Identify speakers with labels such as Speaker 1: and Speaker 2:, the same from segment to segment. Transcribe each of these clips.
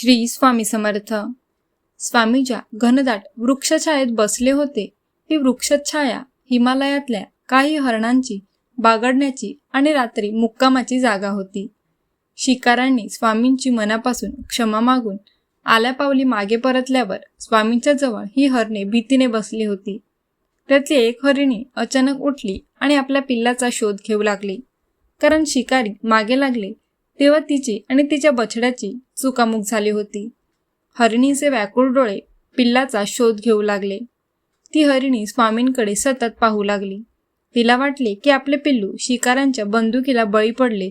Speaker 1: श्री स्वामी समर्थ. स्वामीच्या घनदाट वृक्षछायेत बसले होते. ही वृक्षछाया हिमालयातल्या काही हरणांची बागडण्याची आणि रात्री मुक्कामाची जागा होती. शिकाऱ्यांनी स्वामींची मनापासून क्षमा मागून आल्यापावली मागे परतल्यावर स्वामींच्या जवळ ही हरणे भीतीने बसली होती. त्यातली एक हरिणी अचानक उठली आणि आपल्या पिल्लाचा शोध घेऊ लागली. कारण शिकारी मागे लागले तेव्हा तिची आणि तिच्या बछड्याची चुकामुक झाली होती. हरिणीचे व्याकुळ डोळे पिल्लाचा शोध घेऊ लागले. ती हरिणी स्वामींकडे सतत पाहू लागली. तिला वाटले की आपले पिल्लू शिकाऱ्यांच्या बंदुकीला बळी पडले.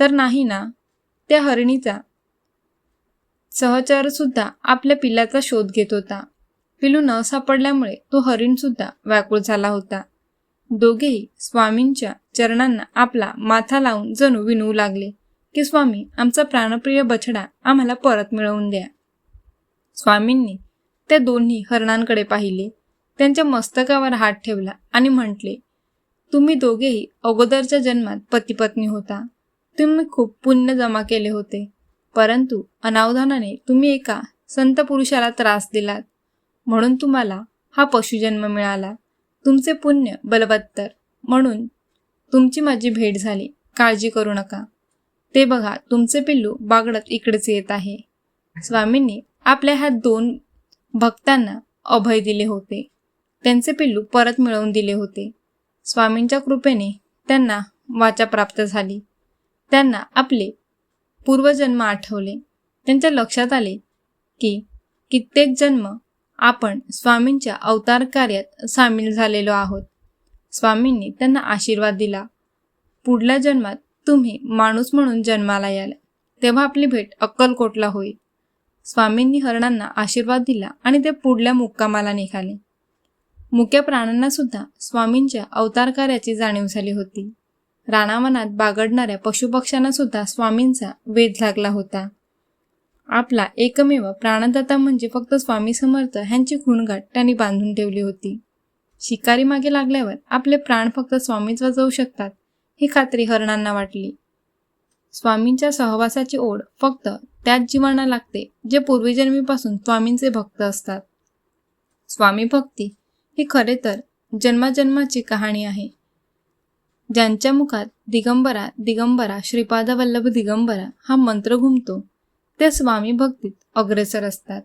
Speaker 1: तर नाही ना? त्या हरिणीचा सहचरसुद्धा आपल्या पिल्लाचा शोध घेत होता. पिलू न सापडल्यामुळे तो हरिण सुद्धा व्याकुळ झाला होता. दोघेही स्वामींच्या चरणांना आपला माथा लावून जणू विनवू लागले. की स्वामी आमचा प्राणप्रिय बछडा आम्हाला परत मिळवून द्या. स्वामींनी त्या दोन्ही हरणांकडे पाहिले. त्यांच्या मस्तकावर हात ठेवला आणि म्हटले तुम्ही दोघेही अगोदरच्या जन्मात पतीपत्नी होता. तुम्ही खूप पुण्य जमा केले होते. परंतु अनावधानाने तुम्ही एका संत पुरुषाला त्रास दिलात. म्हणून तुम्हाला हा पशुजन्म मिळाला. तुमचे पुण्य बलवत्तर. म्हणून तुमची माझी भेट झाली. काळजी करू नका. ते बघा तुमचे पिल्लू बागडत इकडेच येत आहे. स्वामींनी आपल्या ह्या दोन भक्तांना अभय दिले होते. त्यांचे पिल्लू परत मिळवून दिले होते. स्वामींच्या कृपेने त्यांना वाचा प्राप्त झाली. त्यांना आपले पूर्वजन्म आठवले. त्यांच्या लक्षात आले की कित्येक जन्म आपण स्वामींच्या अवतार कार्यात सामील झालेलो आहोत. स्वामींनी त्यांना आशीर्वाद दिला. पुढल्या जन्मात तुम्ही माणूस म्हणून जन्माला याल. तेव्हा आपली भेट अक्कलकोटला होईल स्वामींनी हरणांना आशीर्वाद दिला आणि ते पुढल्या मुक्कामाला निघाले. मुक्या प्राण्यांना सुद्धा स्वामींच्या अवतार कार्याची जाणीव झाली होती. राणावनात बागडणाऱ्या पशुपक्ष्यांना सुद्धा स्वामींचा वेध लागला होता. आपला एकमेव प्राणदाता म्हणजे फक्त स्वामी समर्थ ह्यांची खूणगाठ त्यांनी बांधून ठेवली होती. शिकारी मागे लागल्यावर आपले प्राण फक्त स्वामीच वाजवू शकतात. ही खात्री हरणांना वाटली. स्वामींच्या सहवासाची ओढ फक्त त्याच जीवांना लागते जे पूर्वीजन्मीपासून स्वामींचे भक्त असतात. स्वामी भक्ती ही खरे तर जन्माजन्माची कहाणी आहे. ज्यांच्या मुखात दिगंबरा दिगंबरा श्रीपादवल्लभ दिगंबरा हा मंत्र घुमतो ते स्वामी भक्तीत अग्रेसर असतात.